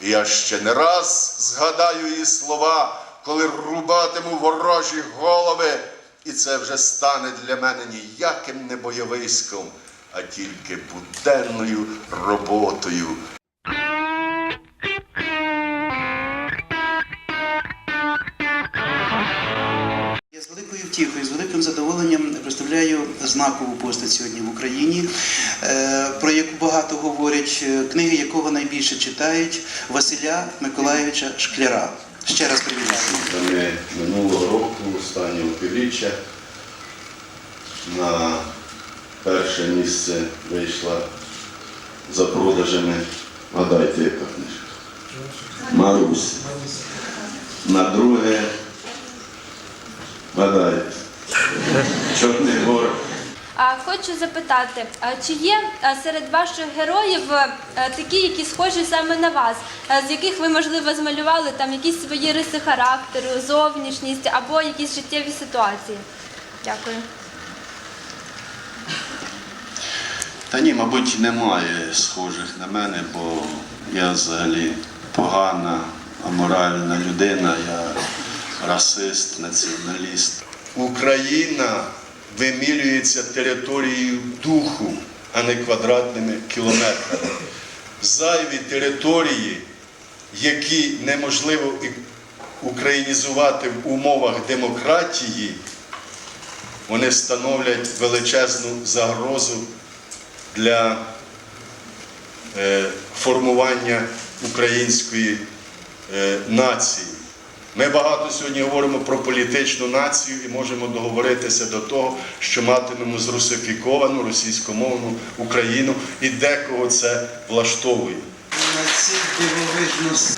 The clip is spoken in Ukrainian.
Я ще не раз згадаю її слова, коли рубатиму ворожі голови, і це вже стане для мене ніяким не бойовиськом, а тільки буденною роботою. Втіхою, з великим задоволенням представляю знакову постать сьогодні в Україні, е, про яку багато говорять, е, книги якого найбільше читають Василя Миколайовича Шкляра. Ще раз привітаю. Минулого року, останнього півріччя, на перше місце вийшла за продажами. Гадайте, яка книжка? Марусь. На друге. Гадайте. Чорний гор. А хочу запитати, а чи є серед ваших героїв е, такі, які схожі саме на вас, е, з яких ви можливо змалювали там якісь свої риси характеру, зовнішність або якісь життєві ситуації? Дякую. Та ні, мабуть, немає схожих на мене, бо я взагалі погана, аморальна людина, я расист, націоналіст. Україна вимірюється територією духу, а не квадратними кілометрами. Зайві території, які неможливо українізувати в умовах демократії, вони становлять величезну загрозу для е, формування української е, нації. Ми багато сьогодні говоримо про політичну націю і можемо договоритися до того, що матимемо зрусифіковану російськомовну Україну і декого це влаштовує. Біловижно.